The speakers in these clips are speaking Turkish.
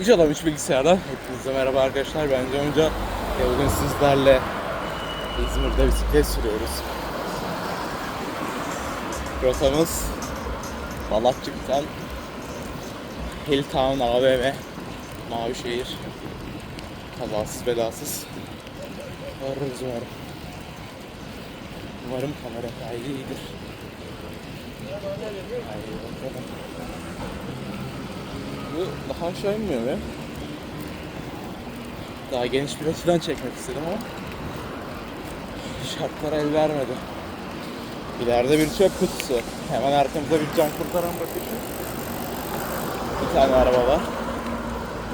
Üç adam üç bilgisayardan. Hepinize merhaba arkadaşlar. Ben Conca. E, Bugün sizlerle İzmir'de bisiklet sürüyoruz. Rotamız Balatçık'tan Hilltown AVM Mavişehir Kazasız belasız Varırız umarım. Umarım kamera kaydı iyidir. Haydi bakalım. Bu daha aşağı inmiyor mu? Daha geniş bir açıdan çekmek istedim ama şartlar el vermedi. İleride bir çöp kutusu. Hemen arkamızda bir can kurtaran bakışı. Bir tane araba var.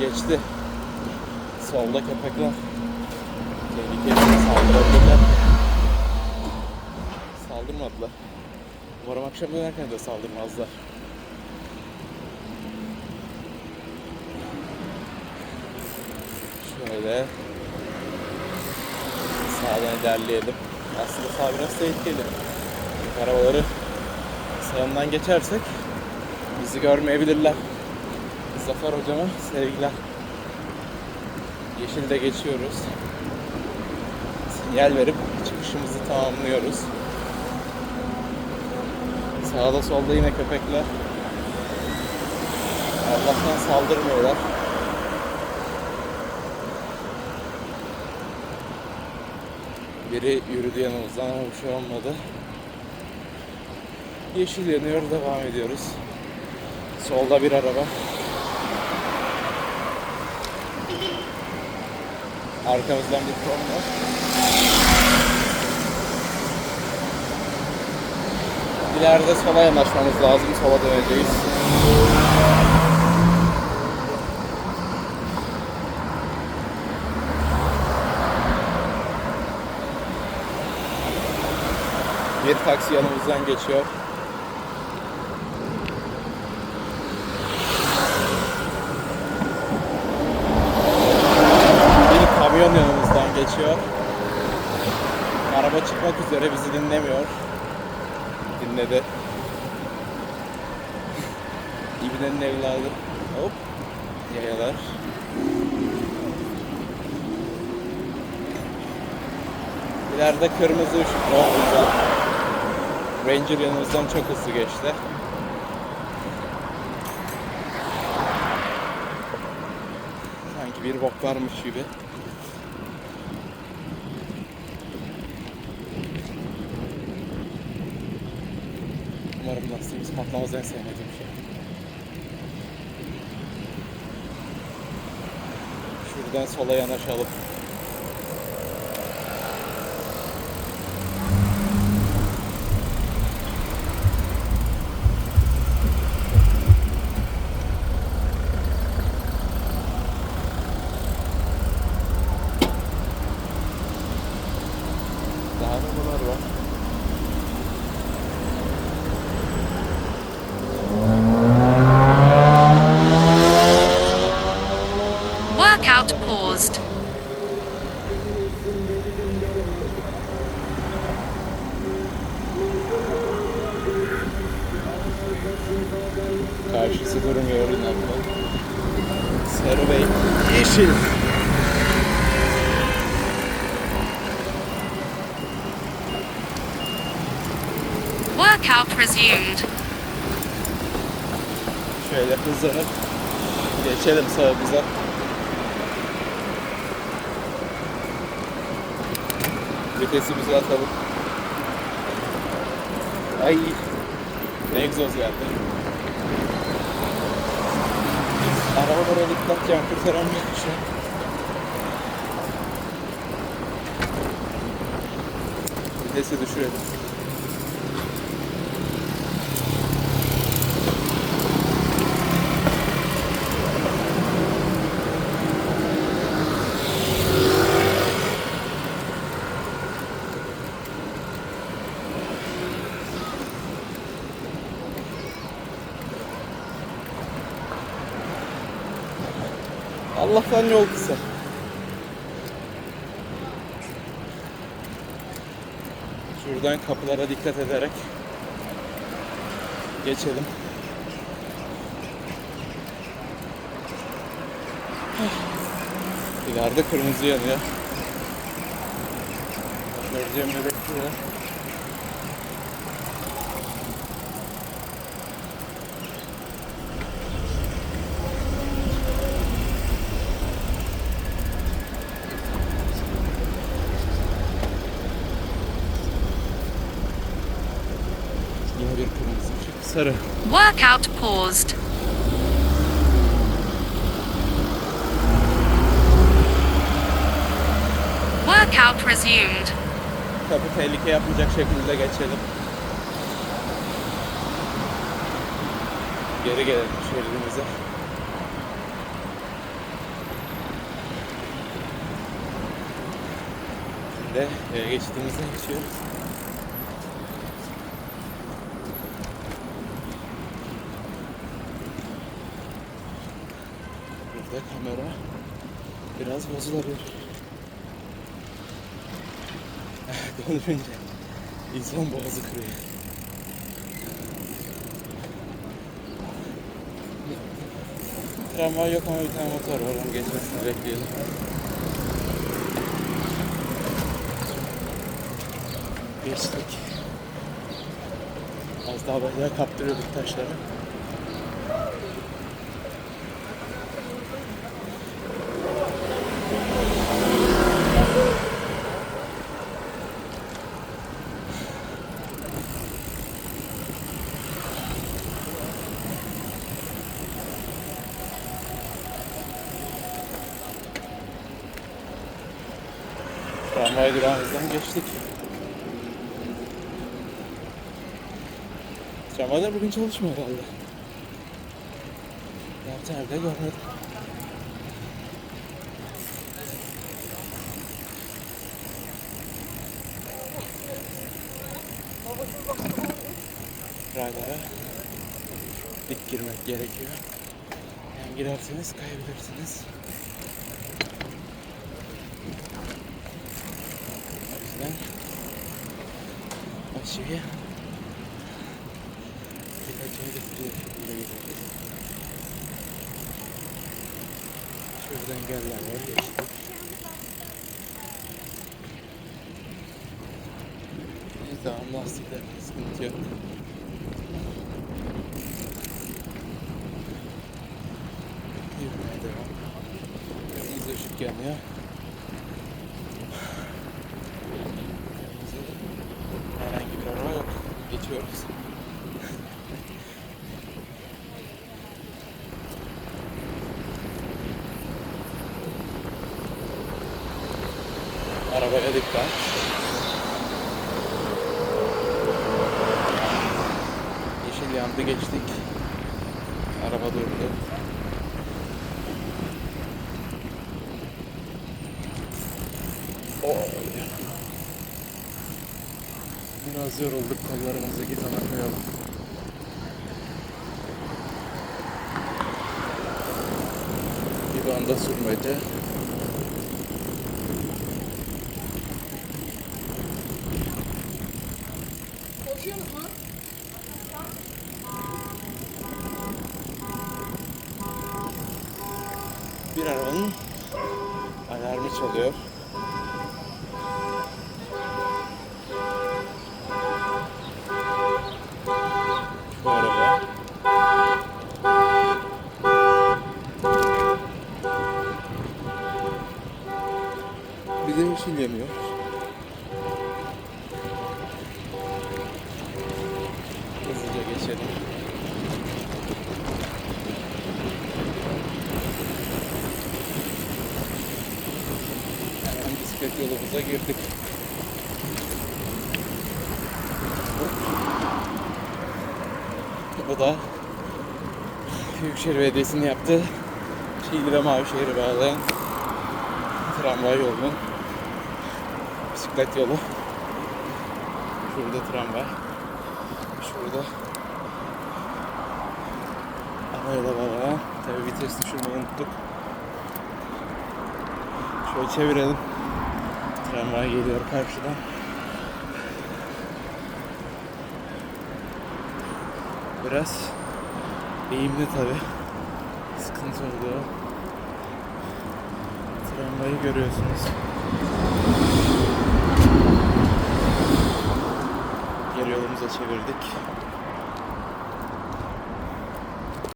Geçti. Solda köpekler. Tehlikeli saldırabilirler. Saldırmadılar. Umarım akşam dönerken de saldırmazlar. Şöyle sağdan ilerleyelim. Aslında sağ biraz tehlikeli. Arabaları sağından geçersek bizi görmeyebilirler. Zafer hocama sevgiler. Yeşilde geçiyoruz. Sinyal verip çıkışımızı tamamlıyoruz. Sağda solda yine köpekler. Allah'tan saldırmıyorlar. Biri yürüdü yanımızdan ama bir şey olmadı. Yeşil yanıyor, devam ediyoruz. Solda bir araba. Arkamızdan bir ton var. İleride sola yanaşmamız lazım, sola döneceğiz. Bir taksi yanımızdan geçiyor. Bir kamyon yanımızdan geçiyor. Araba çıkmak üzere bizi dinlemiyor. Dinledi. İbnenin evladı. Hop. Yayalar. İleride kırmızı ışık çok güzel. Ranger yanımızdan çok hızlı geçti. Sanki bir bok varmış gibi. Umarım lastiğimiz patlamaz en sevmediğim şey. Şuradan sola yanaşalım. Daha arabalar var. Workout paused. Karşısı durmuyor inanma. Sarı Bey. Yeşil. Workout resumed. Şöyle hızlanıp geçelim sağımıza. Vitesimizi atalım. Ay ne egzoz geldi. Arabalara dikkat kurtaran bir şey. Vitesi düşürelim. Allah'tan yol kısa. Şuradan kapılara dikkat ederek geçelim. İleride kırmızı yanıyor. Göreceğim de bekliyor. Bir kırmızı ışık. Sarı. Workout paused. Workout resumed. Kapı tehlike yapmayacak şekilde geçelim. Geri gelelim şeridimize. Şimdi eve geçtiğimizde geçiyoruz. Kamera biraz bozulabilir. Konuşunca insan boğazı kırıyor. Tramvay yok ama bir tane motor var. Onun geçmesini bekleyelim. Geçtik. Az daha böyle kaptırıyorduk taşları. Tramvay durağımızdan geçtik. Tramvaylar bugün çalışmıyor herhalde. Yaptı nerede görmedim. Raylara dik girmek gerekiyor. Yani girerseniz kayabilirsiniz. O yüzden aşıya dikkatini getirecek şekilde gidiyoruz. Şuradan engeller var geçtik. İyi tamam lastikler sıkıntı yok. Yürümeye devam. Kırmızı ışık yanıyor. Herhangi bir araba yok. Geçiyoruz. Arabaya dikkat. Yeşil yandı geçtik. Araba durdu. Oh. Biraz yorulduk kollarımızı gitana koyalım. Bir sürmece. Bir arabanın alarmı çalıyor. Bu araba. Bir de yeşil yanıyor. Yolumuza girdik. Bu da Büyükşehir Belediyesi'nin yaptığı Şiili ve Mavişehir'i bağlayan tramvay yolunun bisiklet yolu. Şurada tramvay. Şurada ana yola bağlayan. Tabi vites düşürmeyi unuttuk. Şöyle çevirelim. Tramvay geliyor karşıdan. Biraz eğimli tabi. Sıkıntı oluyor. Tramvay lambayı görüyorsunuz. Geri yolumuza çevirdik.